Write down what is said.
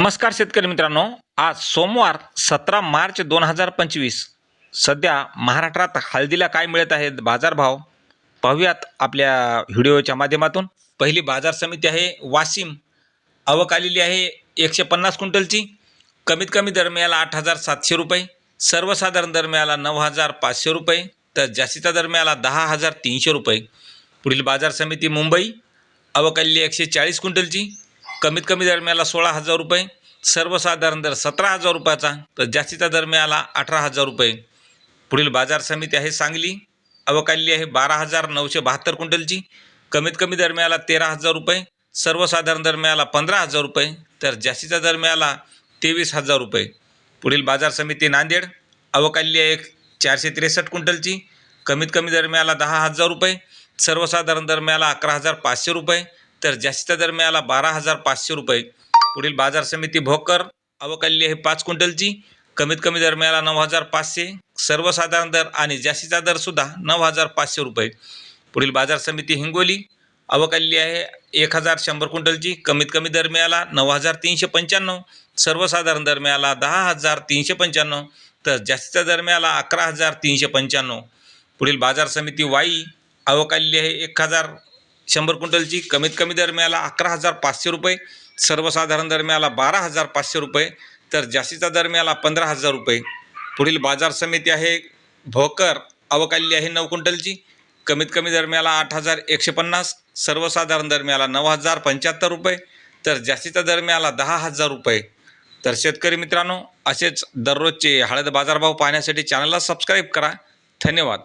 नमस्कार शेतकरी मित्रांनो. आज सोमवार सतरा मार्च दोन हजार पंचवीस. सध्या महाराष्ट्रात हळदीला काय मिळत आहेत बाजारभाव. पाहूयात आपल्या व्हिडिओच्या माध्यमातून. पहिली बाजार समिती आहे वाशिम. आवक आलेली आहे एकशे पन्नास क्विंटलची. कमीत कमी दर मिळाला आठ हजार सातशे रुपये. सर्वसाधारण दर मिळाला नऊ हजार पाचशे रुपये. तर जास्तीचा दर मिळाला दहा हजार तीनशे रुपये. पुढील बाजार समिती मुंबई. आवक आलेली एकशे चाळीस क्विंटलची. कमीत कमी दर मिळाला सोळा हजार रुपये सर्वसाधारण दर सतरा हजार रुपयाचा तर जास्तीचा दर मिळाला अठरा हजार रुपये. पुढील बाजार समिती आहे सांगली अवकाली आहे बारा हजार नऊशे बहात्तर क्विंटलची. कमीत कमी दर मिळाला तेरा हजार रुपये सर्वसाधारण दर मिळाला पंधरा हजार रुपये तर जास्तीचा दर मिळाला तेवीस हजार रुपये. पुढील बाजार समिती नांदेड अवकाली आहे एक चारशे त्रेसष्ट क्विंटलची. कमीत कमी दर मिळाला दहा हजार रुपये सर्वसाधारण दर मिळाला अकरा हजार पाचशे रुपये तर जास्तीचा दर मिळाला बारा हजार पाचशे रुपये. पुढील बाजार समिती भोकर अवकाली आहे पाच क्विंटलची. कमीत कमी दर मिळाला नऊ हजार पाचशे सर्वसाधारण दर आणि जास्तीचा दरसुद्धा नऊ हजार पाचशे रुपये. पुढील बाजार समिती हिंगोली आवक आहे एक हजार शंभर क्विंटलची. कमीत कमी दर मिळाला नऊ हजार तीनशे पंच्याण्णव. सर्वसाधारण दर मिळाला दहा हजार तीनशे पंच्याण्णव. तर जास्तीचा दर मिळाला अकरा हजार तीनशे पंच्याण्णव. पुढील बाजार समिती वाई आवक आहे एक हजार शंभर क्विंटलची कमीत कमी दर मिळाला अकरा हजार पाचशे रुपये सर्वसाधारण दर मिळाला बारा हजार पाचशे रुपये तर जास्तीचा दर मिळाला पंधरा हजार रुपये. पुढील बाजार समिती आहे भोकर अवकाली आहे नऊ क्विंटलची. कमीत कमी दर मिळाला आठ हजार एकशे पन्नास सर्वसाधारण दर मिळाला नऊ हजार पंच्याहत्तर रुपये तर जास्तीचा दर मिळाला दहा हजार रुपये. तर शेतकरी मित्रांनो असेच दररोजचे हळद बाजारभाव पाहण्यासाठी चॅनलला सबस्क्राईब करा. धन्यवाद.